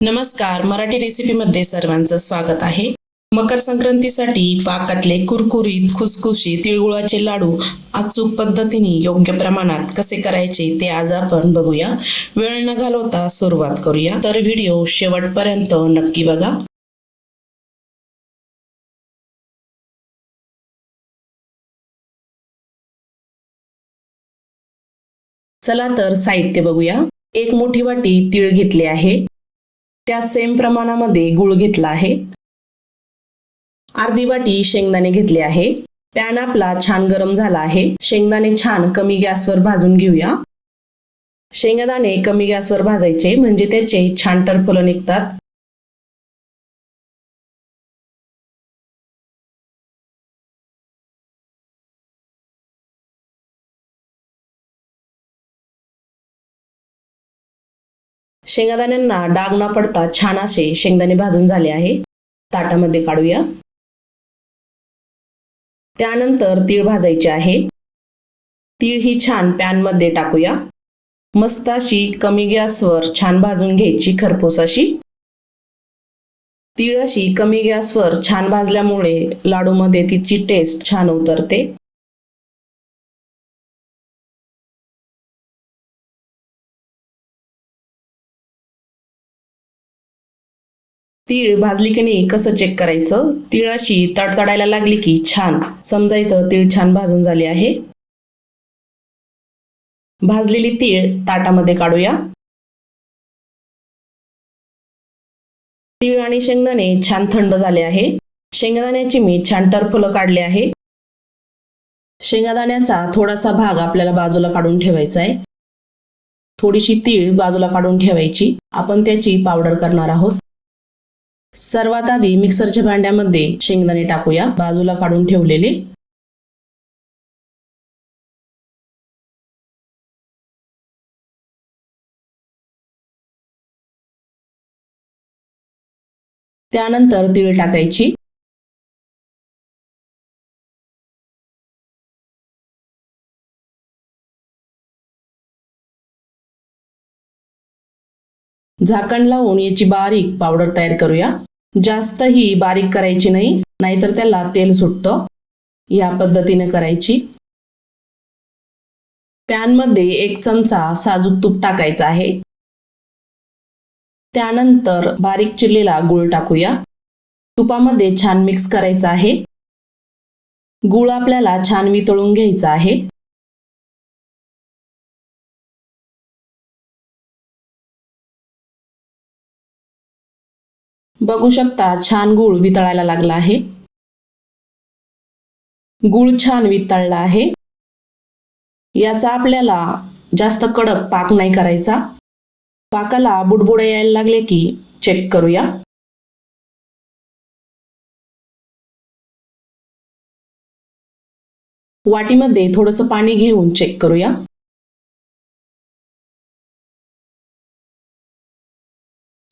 नमस्कार मराठी रेसिपीमध्ये सर्वांचं स्वागत आहे. मकर संक्रांतीसाठी पाकातले कुरकुरीत खुसखुशी तिळगुळाचे लाडू अचूक पद्धतीने योग्य प्रमाणात कसे करायचे ते आज आपण बघूया. वेळ न घालवता सुरुवात करूया. तर व्हिडिओ शेवटपर्यंत नक्की बघा. चला तर साहित्य बघूया. एक मोठी वाटी तीळ घेतले आहे. त्या सेम प्रमाणामध्ये गुळ घेतला आहे. अर्धी वाटी शेंगदाणे घेतले आहे. पॅन आपला छान गरम झाला आहे. शेंगदाणे छान कमी गॅसवर भाजून घेऊया. शेंगदाणे कमी गॅसवर भाजायचे म्हणजे त्याचे छान टरफलं निघतात. शेंगादाण्यांना डाग न पडता छान असे शेंगदाणे भाजून झाले आहे. ताटामध्ये काढूया. त्यानंतर तीळ भाजायचे आहे. तीळ ही छान पॅनमध्ये टाकूया. मस्त अशी कमी गॅसवर छान भाजून घ्यायची खरपूस अशी. तीळ अशी कमी गॅसवर छान भाजल्यामुळे लाडूमध्ये तिची टेस्ट छान उतरते. तीळ भाजली की नाही कसं चेक करायचं? तीळ अशी तडतडायला लागली की छान. समजायचं तीळ छान भाजून झाली आहे. भाजलेली तीळ ताटामध्ये काढूया. तीळ आणि शेंगदाणे छान थंड झाले आहे. शेंगदाण्याची मी छान टरफुलं काढले आहे. शेंगदाण्याचा थोडासा भाग आपल्याला बाजूला काढून ठेवायचा आहे. थोडीशी तीळ बाजूला काढून ठेवायची. आपण त्याची पावडर करणार आहोत. सर्वात आधी मिक्सरच्या भांड्यामध्ये शेंगदाणे टाकूया. बाजूला काढून ठेवलेले. त्यानंतर तीळ टाकायची. झाकण लावून याची बारीक पावडर तयार करूया. जास्त ही बारीक करायची नाही नाहीतर त्याला तेल सुटतं. या पद्धतीने करायची. पॅनमध्ये एक चमचा साजूक तूप टाकायचा आहे. त्यानंतर बारीक चिरलेला गुळ टाकूया. तुपामध्ये छान मिक्स करायचा आहे. गुळ आपल्याला छान वितळून घ्यायचा आहे. बघू शकता छान गूळ वितळायला लागला आहे. गूळ छान वितळला आहे. याचा आपल्याला जास्त कडक पाक नाही करायचा. पाकाला बुडबुडे यायला लागले की चेक करूया. वाटीमध्ये थोडंसं पाणी घेऊन चेक करूया.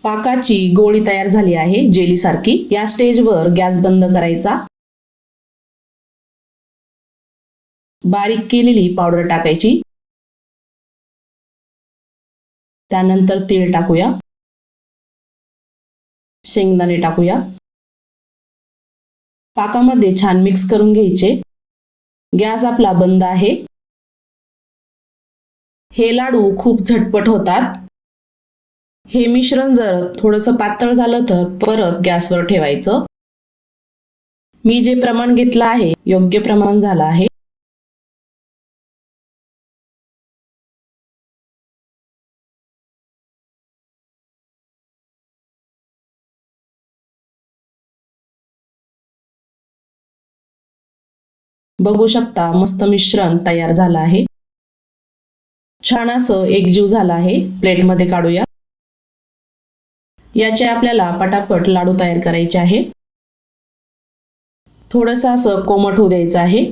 पाकाची गोळी तयार झाली आहे जेलीसारखी. या स्टेजवर गॅस बंद करायचा. बारीक केलेली पावडर टाकायची. त्यानंतर तीळ टाकूया. शेंगदाणे टाकूया. पाकामध्ये छान मिक्स करून घ्यायचे. गॅस आपला बंद आहे. हे लाडू खूप झटपट होतात. हे मिश्रण जर थोडंसं पातळ झालं तर परत गॅसवर ठेवायचं. मी जे प्रमाण घेतलं आहे योग्य प्रमाण झालं आहे. बघू शकता मस्त मिश्रण तयार झालं आहे. छान असं एकजीव झाला आहे. प्लेटमध्ये काढूया. याचे आपल्याला पटापट लाडू तयार करायचे आहे. थोडंसं असं कोमट होऊ द्यायचं आहे.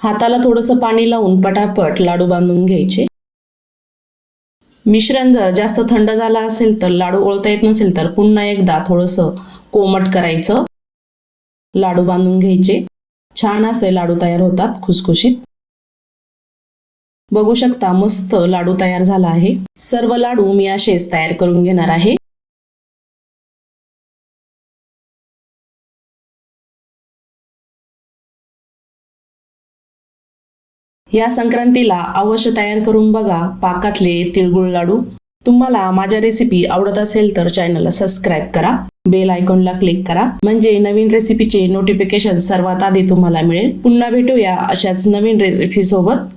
हाताला थोडंसं पाणी लावून पटापट लाडू बांधून घ्यायचे. मिश्रण जर जास्त थंड झालं असेल तर लाडू ओळता येत नसेल तर पुन्हा एकदा थोडंसं कोमट करायचं. लाडू बांधून घ्यायचे. छान असे लाडू तयार होतात खुसखुशीत. बघू शकता मस्त लाडू तयार झाला आहे. सर्व लाडू मी असेच तयार करून घेणार आहे. या संक्रांतीला अवश्य तयार करून बघा. पाकातले तिळगुळ लाडू. तुम्हाला माझ्या रेसिपी आवडत असेल तर चॅनलला सबस्क्राईब करा. बेल आयकॉनला क्लिक करा. म्हणजे नवीन रेसिपीचे नोटिफिकेशन सर्वात आधी तुम्हाला मिळेल. पुन्हा भेटूया अशाच नवीन रेसिपी सोबत.